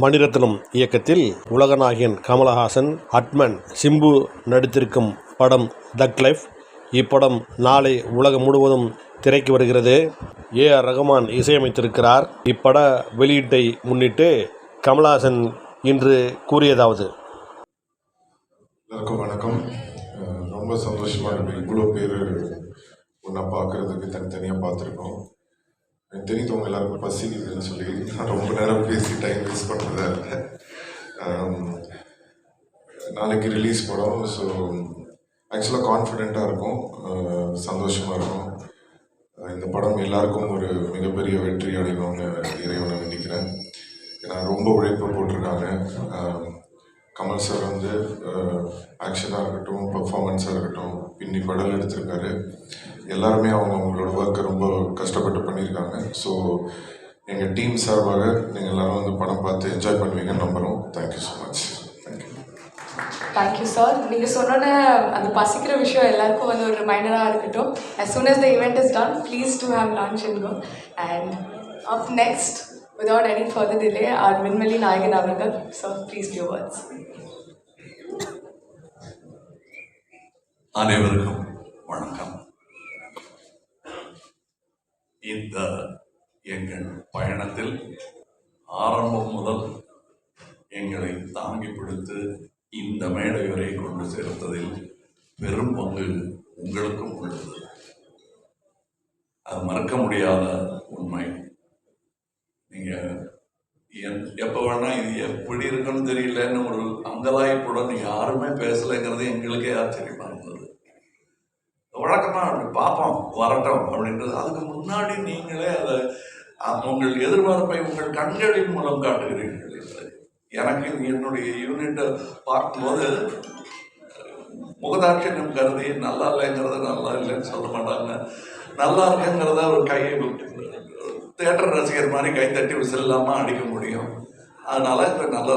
மணிரத்னம் இயக்கத்தில் உலகநாயகன் கமலஹாசன் அட்மன் சிம்பு நடித்திருக்கும் படம் தக் லைஃப் இப்படம் நாளை உலகம் முழுவதும் திரைக்கு வருகிறது. A R Rahman இசையமைத்திருக்கிறார். இப்பட வெளியீட்டை முன்னிட்டு கமலஹாசன் இன்று கூறியதாவது. எல்லாருக்கும் வணக்கம். ரொம்ப சந்தோஷமாக இருக்கு. இவ்வளோ பேர் ஒன்றா பார்க்குறதுக்கு தனித்தனியாக பார்த்துருக்கோம். எனக்கு தெரிஞ்சவங்க எல்லாருக்கும் பசிக்குதுன்னு சொல்லி நான் ரொம்ப நேரம் பேசி டைம் வேஸ்ட் பண்ணுறதா இல்லை நாளைக்கு ரிலீஸ் படம் ஸோ ஆக்சுவலாக கான்ஃபிடெண்ட்டாக இருக்கும். சந்தோஷமாக இருக்கும். இந்த படம் எல்லாருக்கும் ஒரு மிகப்பெரிய வெற்றி அடையணும்னு இறைவனை நினைக்கிறேன். ஏன்னா ரொம்ப உழைப்பு போட்டிருக்காங்க. கமல் சார் வந்து ஆக்ஷனாக இருக்கட்டும் பர்ஃபாமன்ஸாக இருக்கட்டும் பின்னி படல் எடுத்திருக்காரு. எல்லாருமே அவங்க அவங்களோட ஒர்க்கை ரொம்ப கஷ்டப்பட்டு பண்ணியிருக்காங்க. ஸோ எங்கள் டீம் சார்பாக நீங்கள் எல்லாரும் வந்து படம் பார்த்து என்ஜாய் பண்ணுவீங்கன்னு நம்புகிறோம் thank you so much thank you sir நீங்கள் சொன்னோன்னே அந்த பசிக்கிற விஷயம் எல்லாருக்கும் வந்து ஒரு ரிமைண்டராக இருக்கட்டும். As soon as the event is done please do have lunch in go and up next without any further delay our Minmali Nayagan Avrakar, so please few words. அனைவருக்கும் வணக்கம். இந்த எங்கள் பயணத்தில் ஆரம்பம் முதல் எங்களை தாங்கி பிடித்து இந்த மேடை வரை கொண்டு சேர்த்ததில் பெரும் பங்கு உங்களுக்கும் உள்ளது. அது மறக்க முடியாத உண்மை நீங்க என்- எப்ப இது எப்படி இருக்குன்னு தெரியலன்னு ஒரு அங்கலாய்ப்புடன் யாருமே பேசலைங்கிறது எங்களுக்கே ஆச்சரியமா இருந்தது. வழக்கமா அப்படி பார்ப்போம் வரட்டும் அப்படின்றது. அதுக்கு முன்னாடி நீங்களே அதை உங்கள் எதிர்பார்ப்பை உங்கள் கண்களின் மூலம் காட்டுகிறீர்கள் என்று. எனக்கு என்னுடைய யூனிட்டை பார்க்கும்போது முகதாட்சியம் கருதி நல்லா இல்லைங்கிறத நல்லா இல்லைன்னு சொல்ல மாட்டாங்க. நல்லா இருக்குங்கிறத ஒரு கையை தேட்டர் ரசிகர் மாதிரி கை தட்டி விசில் இல்லாமல் அடிக்க முடியும். அதனால இப்போ நல்ல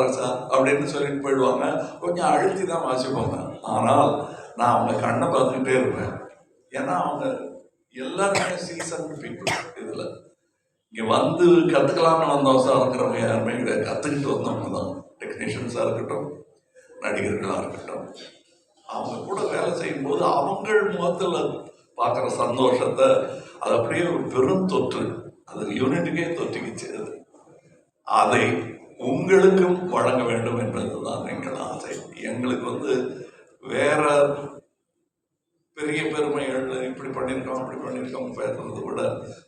அப்படின்னு சொல்லிட்டு போயிடுவாங்க. கொஞ்சம் அழுத்தி தான் வாசிப்பாங்க. ஆனால் நான் அவங்க கண்ணை பார்த்துக்கிட்டே இருப்பேன். ஏன்னா அவங்க எல்லாருமே சீசன் பீப்புள் இதில். இங்கே வந்து கற்றுக்கலாம்னு வந்தோம் சார் இருக்கிறவங்க யாருமே கிடையாது. கற்றுக்கிட்டு வந்தவங்க தான். டெக்னீஷியன்ஸாக இருக்கட்டும் நடிகர்களாக இருக்கட்டும். அவங்க கூட வேலை செய்யும்போது அவங்கள் முகத்தில் பார்க்குற சந்தோஷத்தை அது அப்படியே ஒரு பெரும் தொற்று. அது யூனிட்டுக்கே தொற்றுக்கிச்சு அது. அதை உங்களுக்கும் வழங்க வேண்டும் என்பதுதான் எங்கள் ஆசை. எங்களுக்கு வந்து வேற பெரிய பெருமைகள் இப்படி பண்ணியிருக்கோம் அப்படி பண்ணியிருக்கோம் பேசுறது விட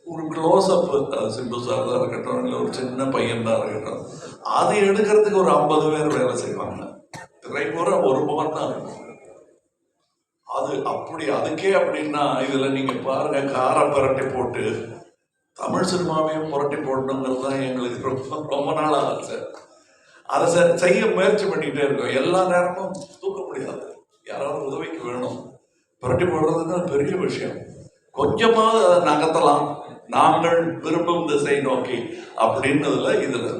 ஒரு க்ளோஸ்அப் சிம்பு சார் தான் இருக்கட்டும் இல்லை ஒரு சின்ன பையன் தான் இருக்கட்டும் அது எடுக்கிறதுக்கு ஒரு ஐம்பது பேர் வேலை செய்வாங்க. திரை பூரா ஒரு முகம் தான். இருக்கும் அது அப்படி அதுக்கே அப்படின்னா இதுல நீங்க பாருங்க காரை புரட்டி போட்டு தமிழ் சினிமாவையும் புரட்டி போடணுங்கிறது தான் எங்களுக்கு ரொம்ப ரொம்ப நாள் ஆசை. அதை செய்ய முயற்சி பண்ணிக்கிட்டே இருக்கோம். எல்லா நேரமும் தூக்க முடியாது. யாராவது உதவிக்கு வேணும். புரட்டி போடுறதுன்னு பெரிய விஷயம். கொஞ்சமாவது அதை நகர்த்தலாம். நாங்கள் விரும்பும் திசை நோக்கி அப்படின்னதுல இதில்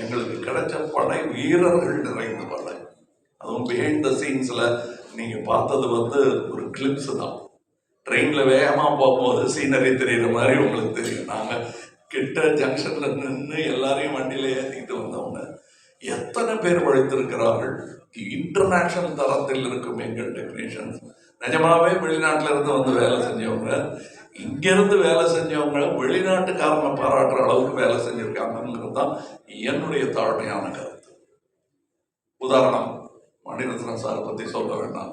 எங்களுக்கு கிடைச்ச படை வீரர்கள் நிறைந்த படை. அதுவும் பிஹைண்ட் த சீன்ஸில் நீங்கள் பார்த்தது வந்து ஒரு கிளிப்ஸ் தான். ட்ரெயினில் வேகமாக போகும்போது சீனரி தெரியுற மாதிரி உங்களுக்கு தெரியும். நாங்கள் கிட்ட ஜங்ஷன்ல நின்று எல்லாரையும் வண்டியில ஏற்றிட்டு வந்தவங்க எத்தனை பேர் உழைத்திருக்கிறார்கள்? இன்டர்நேஷனல் தரத்தில் இருக்கும் எங்கள் டெக்னீஷியன்ஸ் நிஜமாவே வெளிநாட்டுல இருந்து வந்து வேலை செஞ்சவங்க. இங்கேருந்து வேலை செஞ்சவங்க வெளிநாட்டுக்காரங்க பாராட்டுற அளவுக்கு வேலை செஞ்சுருக்காங்கிறது தான் என்னுடைய தாழ்மையான கருத்து. உதாரணம் மணிரத்னம் சார் பத்தி சொல்ல வேண்டாம்.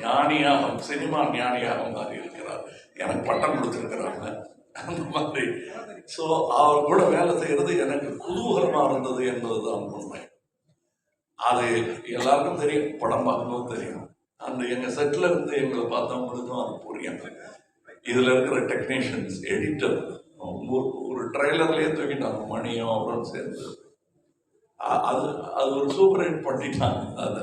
ஞானியாகவும் சினிமா ஞானியாகவும் மாறி இருக்கிறார் எனக்கு பட்டம் கொடுத்துருக்கிறாங்க. அந்த மாதிரி. ஸோ அவர் கூட வேலை செய்கிறது எனக்கு குதூகலமா இருந்தது என்பதுதான் உண்மை. அது எல்லாருக்கும் தெரியும் படம் பார்க்கும்போது தெரியும். அந்த எங்கள் செட்டில் இருந்து எங்களை பார்த்தவங்களுக்கும் அது புரியும் இதில் இருக்கிற டெக்னீஷியன்ஸ் எடிட்டர் ஒரு ட்ரெய்லர்லேயே தூக்கிட்டாங்க மணியும் அவரும் சேர்ந்து. அது அது ஒரு சூப்பர் ஹிட் பண்ணிட்டாங்க அதை.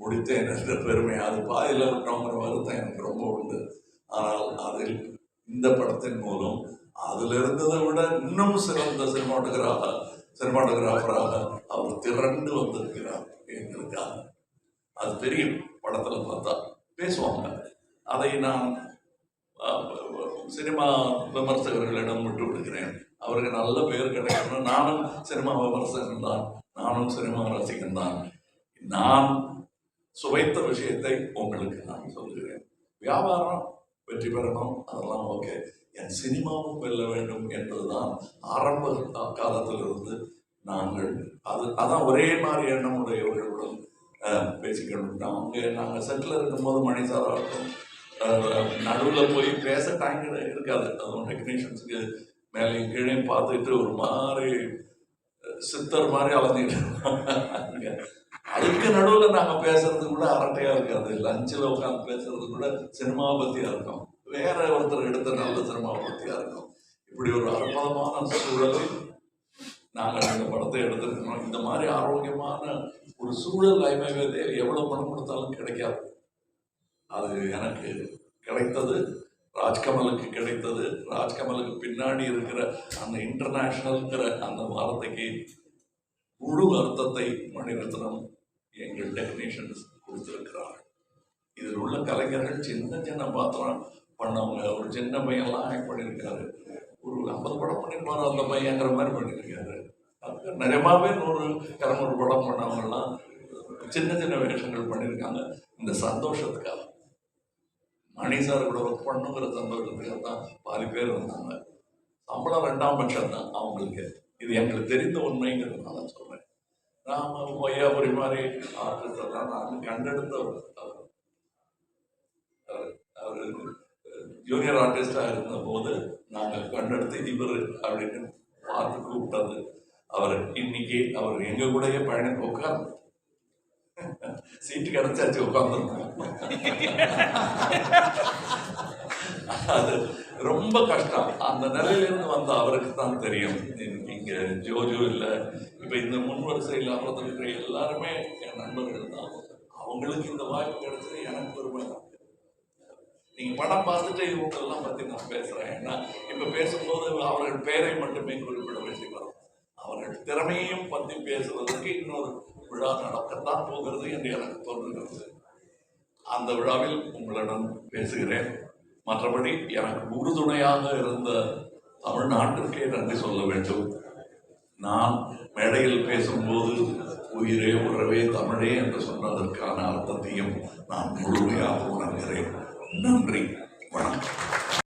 முடித்தேன். என்ற பெருமை அது பாதியில் விட்டோங்கிற வருத்தம் எனக்கு ரொம்ப உண்டு. ஆனால் அதில் இந்த படத்தின் மூலம் அதில் இருந்ததை விட இன்னும் சிறந்த சினிமாட்டோகிராஃபர் சினிமாட்டோகிராஃபராக அவர் திரண்டு வந்திருக்கிறார் எங்களுக்காக அது தெரியும் படத்தில் பார்த்தா பேசுவாங்க. அதை நான் சினிமா விமர்சகர்களிடம் விட்டு விடுகிறேன். அவருக்கு நல்ல பேர் கிடைக்கணும் நானும் சினிமா விமர்சகன் தான். நானும் சினிமா ரசிகன் தான். நான் சுவைத்த விஷயத்தை உங்களுக்கு நான் சொல்கிறேன். வியாபாரம் வெற்றி பெறணும் அதெல்லாம் ஓகே என் சினிமாவும் வெல்ல வேண்டும் என்பதுதான் ஆரம்ப காலத்திலிருந்து நாங்கள் அது அதான் ஒரே மாதிரி எண்ணம் உடையவர்களுடன் பேசிக்கணும் அவங்க நாங்கள் செட்டில் இருக்கும்போது மணி சார் இருக்கும் நடுவில் போய் பேச டைம் இருக்காது. அதுவும் டெக்னீஷியன்ஸுக்கு மேலேயும் கீழே பார்த்துட்டு ஒரு மாதிரி சித்தர் மாதிரி அலைஞ்சிட்டு அதுக்கு நடுவில் நாங்கள் பேசுறது கூட அரட்டையாக இருக்காது லஞ்சில் உட்காந்து பேசுறது கூட சினிமாவை பற்றியாக இருக்கும். வேற ஒருத்தர் எடுத்த நல்ல சினிமாவை பற்றியாக இருக்கும். இப்படி ஒரு அற்புதமான சூழலில் நாங்கள் இந்த படத்தை எடுத்திருக்கணும் இந்த மாதிரி ஆரோக்கியமான ஒரு சூழல் ஐமேகத்தை எவ்வளோ பணம் கொடுத்தாலும் கிடைக்காது. அது எனக்கு கிடைத்தது ராஜ்கமலுக்கு கிடைத்தது. ராஜ்கமலுக்கு பின்னாடி இருக்கிற அந்த இன்டர்நேஷ்னல்ங்கிற அந்த வார்த்தைக்கு முழு அர்த்தத்தை மணிரத்னம் எங்கள் டெக்னீஷியன்ஸ் கொடுத்திருக்கிறார்கள். இதில் உள்ள கலைஞர்கள் சின்ன சின்ன பாத்திரம் பண்ணவங்க ஒரு சின்ன பையன்லாம் ஆக்ட் பண்ணியிருக்காரு. ஒரு ஐம்பது படம் பண்ணியிருப்பாரு அந்த பையங்கிற மாதிரி பண்ணியிருக்காரு. அது நிஜமாவே நூறு இரநூறு படம் பண்ணவங்கலாம் சின்ன சின்ன வேஷங்கள் பண்ணியிருக்காங்க. இந்த சந்தோஷத்துக்காக. மணி சார் கூட ஒர்க் பண்ணுங்கிற சந்தோஷத்துக்காக தான் பாதி பேர் வந்தாங்க. சம்பளம் ரெண்டாம் பட்சம் தான் அவங்களுக்கு. இது எங்களுக்கு தெரிந்த உண்மைங்கிறதுனால சொல்கிறேன் நாம பொய்யாபுரி மாதிரி ஆர்டிஸ்ட் எல்லாம் நான் கண்டெடுத்தவர் அவர். அவர் அவர் ஜூனியர் ஆர்டிஸ்டாக இருந்த போது நாங்கள் கண்டெடுத்து இவர் அப்படின்னு பார்த்து கூப்பிட்டது. அவர் இன்னைக்கு அவர் எங்க கூடயே பயணம் உட்கார்ந்து சீட்டு கிடைச்சாச்சு உட்காந்துருக்கோம் அது ரொம்ப கஷ்டம். அந்த நிலையிலிருந்து வந்த அவருக்கு தான் தெரியும். இங்க- இங்க ஜோஜோ இல்லை இப்போ இந்த முன் வரிசையில் அமர்ந்திருக்கிற எல்லாருமே என் நண்பர்கள் தான். அவங்களுக்கு இந்த வாய்ப்பு கிடைச்சது எனக்கு பெருமை தான். நீங்கள் படம் பார்த்துட்டு இவங்களெல்லாம் பற்றி நான் பேசுறேன். ஏன்னா இப்போ பேசும்போது அவர்கள் பெயரை மட்டுமே குறிப்பிட வேண்டி வரும் அவர்கள் திறமையையும் பற்றி பேசுவதற்கு இன்னொரு விழா நடக்கத்தான் போகிறது என்று எனக்கு தோன்றுகிறது. அந்த விழாவில் உங்களிடம் பேசுகிறேன். மற்றபடி எனக்கு உறுதுணையாக இருந்த தமிழ்நாட்டிற்கே நன்றி சொல்ல வேண்டும். நான் மேடையில் பேசும்போது உயிரே உறவே தமிழே என்று சொன்னதற்கான அர்த்தத்தையும் நான் முழுமையாக உணர்கிறேன். நன்றி. வணக்கம்.